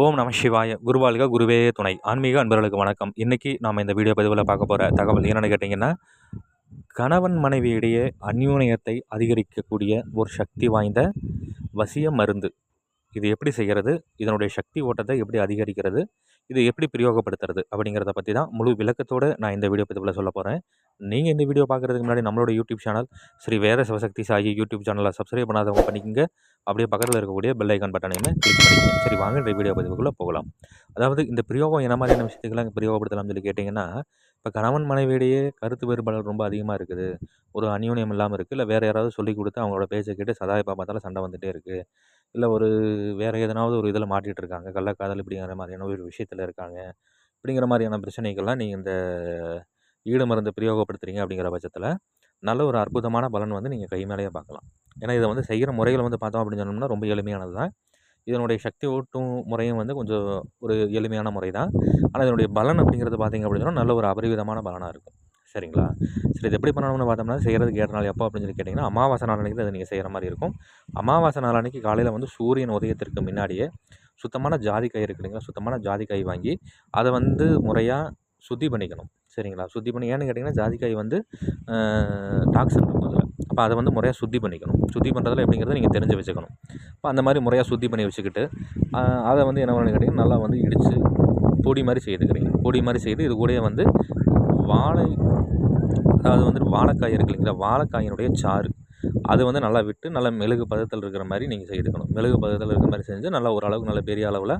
ஓம் நம சிவாய. குருவாழ்க குருவே துணை. ஆன்மீக அன்பர்களுக்கு வணக்கம். இன்றைக்கி நாம் இந்த வீடியோ பதிவில் பார்க்க போகிற தகவல் என்னென்னு கேட்டிங்கன்னா கணவன் மனைவியிடையே அந்யூன்யத்தை அதிகரிக்கக்கூடிய ஒரு சக்தி வாய்ந்த வசிய மருந்து. இது எப்படி செய்கிறது? இதனுடைய சக்தி ஓட்டத்தை எப்படி அதிகரிக்கிறது? இது எப்படி பிரயோகப்படுத்துறது? அப்படிங்கிறத பற்றி தான் முழு விளக்கத்தோடு நான் இந்த வீடியோ பதிவில் சொல்ல போகிறேன் நீங்கள் இந்த வீடியோ பார்க்குறதுக்கு முன்னாடி நம்மளோட YouTube channel Sri Veda Sivasakthi Sai YouTube சேனலை சப்ஸ்கிரைப் பண்ணாதவங்க பண்ணிக்கங்க. அப்படியே பக்கத்தில் இருக்கக்கூடிய பெல் ஐக்கான் பட்டனையுமே கிளிக் பண்ணிக்கோங்க. சரி வாங்க இந்த வீடியோ பதிவுக்குள்ளே போகலாம். அதாவது இந்த பிரயோகம் என்ன மாதிரியான விஷயத்துக்கெல்லாம் பிரயோகப்படுத்தலாம்னு சொல்லி கேட்டிங்கன்னா இப்போ கணவன் மனைவியிடையே கருத்து வேறுபாடு ரொம்ப அதிகமாக இருக்குது. ஒரு அநியோனியம் இல்லாமல் இருக்குது இல்லை வேறு யாராவது சொல்லி கொடுத்து அவங்களோட பேச்சை கேட்டு சதாயப்பா பார்த்தாலும் சண்டை வந்துகிட்டே இருக்குது இல்லை ஒரு வேறு எதனாவது ஒரு இதில் மாட்டிகிட்டு இருக்காங்க. கள்ளக்காதல் இப்படிங்கிற மாதிரியான ஒரு விஷயத்தில் இருக்காங்க. இப்படிங்கிற மாதிரியான பிரச்சனைகள்லாம் நீங்கள் இந்த ஈடு மருந்து பிரயோகப்படுத்துகிறீங்க அப்படிங்கிற பட்சத்தில் நல்ல ஒரு அற்புதமான பலன் வந்து நீங்கள் கை மேலேயே பார்க்கலாம். ஏன்னா இதை வந்து செய்கிற முறைகள் வந்து பார்த்தோம் அப்படின்னு சொன்னோம்னா ரொம்ப எளிமையானது தான். இதனுடைய சக்தி ஓட்டும் முறையும் வந்து கொஞ்சம் ஒரு எளிமையான முறை தான். ஆனால் இதனுடைய பலன் அப்படிங்கிறது பார்த்திங்க அப்படின்னு சொன்னால் நல்ல ஒரு அபரிவிதமான பலனாக இருக்கும். சரிங்களா? சரி இது எப்படி பண்ணணும்னு பார்த்தோம்னா செய்கிறதுக்கு ஏற்ற நாள் எப்போ அப்படின்னு சொல்லி கேட்டிங்கன்னா அமாவாசை நாள் அன்றைக்கி அதை நீங்கள் செய்கிற மாதிரி இருக்கும். அமாவாசை நாள் அன்றைக்கி காலையில் வந்து சூரியன் உதயத்திற்கு முன்னாடியே சுத்தமான ஜாதிக்காய் இருக்குது இல்லைங்களா? சுத்தமான ஜாதிக்காய் வாங்கி அதை வந்து முறையாக சுத்தி பண்ணிக்கணும். சரிங்களா? சுத்தி பண்ணி ஏன்னு கேட்டிங்கன்னா ஜாதிக்காய் வந்து டாக்ஸின் இருக்கும் அதில் அப்போ அதை வந்து முறையாக சுத்தி பண்ணிக்கணும். சுத்தி பண்ணுறதுல எப்படிங்கிறத நீங்கள் தெரிஞ்சு வச்சுக்கணும். இப்போ அந்த மாதிரி முறையாக சுத்தி பண்ணி வச்சுக்கிட்டு அதை வந்து என்ன பண்ணு கேட்டிங்கன்னா நல்லா வந்து இடித்து பொடி மாதிரி செய்துக்கிறீங்க. பொடி மாதிரி செய்து இது கூடயே வந்து வாழை அதாவது வந்து வாழைக்காய் இருக்கு இல்லைங்களா? வாழைக்காயினுடைய சாறு. அது வந்து நல்லா விட்டு நல்லா மெழுகு பதத்தில் இருக்கிற மாதிரி நீங்கள் செய்துக்கணும். மெழுகு பதத்தில் இருக்கிற மாதிரி செஞ்சு நல்லா ஓரளவுக்கு நல்ல பெரிய அளவில்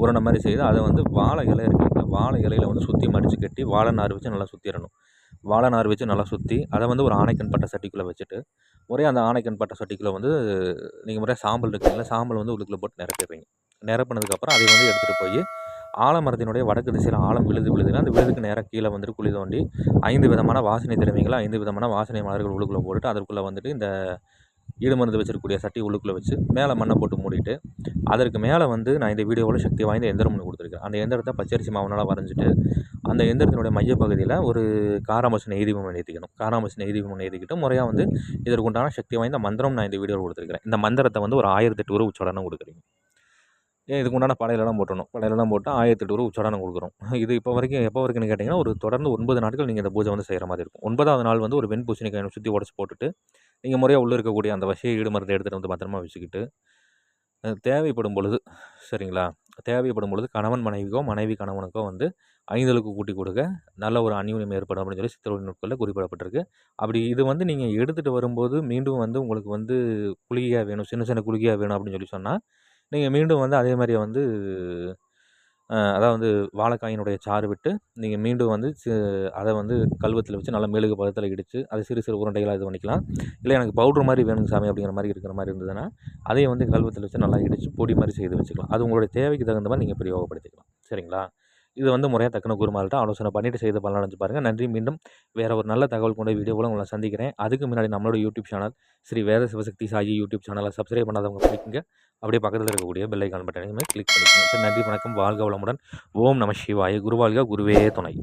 உருண்டை மாதிரி செய்து அதை வந்து வாழை இலை இருக்குங்களா வாழை இலையில் வந்து சுற்றி மடித்து கட்டி வாழை நார் வச்சு நல்லா சுற்றிடணும் வாழை நார் வச்சு நல்லா சுற்றி அதை வந்து ஒரு ஆணைக்கன் பட்டை சட்டிக்குள்ளே வச்சுட்டு ஒரே அந்த ஆணைக்கன் பட்டை சட்டிக்குள்ளே வந்து நீங்கள் முறையாக சாம்பல் இருக்குங்களா சாம்பல் வந்து உள்ளுக்குள்ளே போட்டு நிரப்பிடுறீங்க. நிரப்பினதுக்கப்புறம் அதை வந்து எடுத்துகிட்டு போய் ஆலமரத்தினுடைய வடக்கு திசையில் ஆழம் விழுது விழுதுன்னா அந்த விழுதுக்கு நேராக கீழே வந்துட்டு குழி தோண்டி ஐந்து விதமான வாசனை திறமைகளை ஐந்து விதமான வாசனை மலர்கள் உள்ளுக்குள்ளே போட்டுட்டு அதற்குள்ளே வந்துட்டு இந்த ஈடு மருந்து வச்சிருக்கக்கூடிய சட்டி உள்ளுக்குள்ளே வச்சு மேலே மண்ணை போட்டு மூடிட்டு அதற்கு மேலே வந்து நான் இந்த வீடியோவில் சக்தி வாய்ந்த எந்திரம் ஒன்று கொடுத்துருக்கேன் அந்த எந்திரத்தை பச்சரிசி மாவனால் வரைஞ்சிட்டு அந்த எந்திரத்தினுடைய மையப்பகுதியில் ஒரு காராமசி நெய்தீபம் ஏற்றிக்கணும் காராமசி நெய்தீபம் ஏற்றிக்கிட்டு முறையாக வந்து இதற்குண்டான சக்தி வாய்ந்த மந்திரம் நான் இந்த வீடியோவில் கொடுத்துருக்கிறேன். இந்த மந்திரத்தை வந்து ஒரு ஆயிரத்தெட்டு ரூபா உச்சடனம் கொடுக்குறீங்க. இதுக்கு உண்டான படையிலலாம் போட்டணும்? படையிலலாம் போட்டு ஆயிரத்தெட்டு ரூபா உச்சடானம் கொடுக்குறோம். இது இப்போ வரைக்கும் எப்போ வரைக்கும்னு கேட்டிங்கன்னா ஒரு தொடர்ந்து ஒன்பது நாட்கள் நீங்கள் இந்த பூஜை வந்து செய்கிற மாதிரி இருக்கும். ஒன்பதாவது நாள் வந்து ஒரு வெண் பூசணிக்காய் சுற்றி உடச்சி போட்டுட்டு நீங்கள் முறையாக உள்ளே இருக்கக்கூடிய அந்த வசிய ஈடு மருந்து எடுத்துகிட்டு வந்து பத்திரமா வச்சுக்கிட்டு தேவைப்படும் பொழுது சரிங்களா? தேவைப்படும் பொழுது கணவன் மனைவிக்கோ மனைவி கணவனுக்கோ வந்து ஐந்தலுக்கு கூட்டி கொடுக்க நல்ல ஒரு அந்யூன்யம் ஏற்படும் அப்படின்னு சொல்லி சித்திரை நூட்களில் குறிப்பிடப்பட்டிருக்கு. அப்படி இது வந்து நீங்கள் எடுத்துகிட்டு வரும்போது மீண்டும் வந்து உங்களுக்கு வந்து குளிகையாக வேணும் சின்ன சின்ன குளிகையாக வேணும் அப்படின்னு சொல்லி சொன்னால் நீங்கள் மீண்டும் வந்து அதே மாதிரியே வந்து அதாவது வந்து வாழைக்காயினுடைய சாறு விட்டு நீங்கள் மீண்டும் வந்து அதை வந்து கல்வத்தில் வச்சு நல்லா மெழுகு பதத்தில் இடித்து அதை சிறு சிறு உருண்டைகளாக இது பண்ணிக்கலாம். இல்லை எனக்கு பவுட்ரு மாதிரி வேணுங்க சாமி அப்படிங்கிற மாதிரி இருக்கிற மாதிரி இருந்ததுன்னா அதையும் வந்து கல்வத்தில் வச்சு நல்லா இடித்து பொடி மாதிரி செய்து வச்சுக்கலாம். அது உங்களுடைய தேவைக்கு தகுந்த மாதிரி நீங்கள் பிரயோகப்படுத்திக்கலாம். சரிங்களா? இது வந்து முறையாக தக்கன குருமார்கிட்ட ஆலோசனை பண்ணிவிட்டு செய்து பலன் அடைஞ்சு பாருங்கள் நன்றி. மீண்டும் வேறு ஒரு நல்ல தகவல் கொண்ட வீடியோவில் உங்களை சந்திக்கிறேன். அதுக்கு முன்னாடி நம்மளோட YouTube channel Sri Veda Sivasakthi Sai YouTube சேனலை சப்ஸ்கிரைப் பண்ணாதவங்க பண்ணிக்கோங்க. அப்படியே பக்கத்தில் இருக்கக்கூடிய பெல்லைக்கான் பட்டனையுமே கிளிக் பண்ணிக்கோங்க. சரி நன்றி வணக்கம். வாழ்க வளமுடன். ஓம் நம சிவாய. குருவாழ்க குருவே துணை.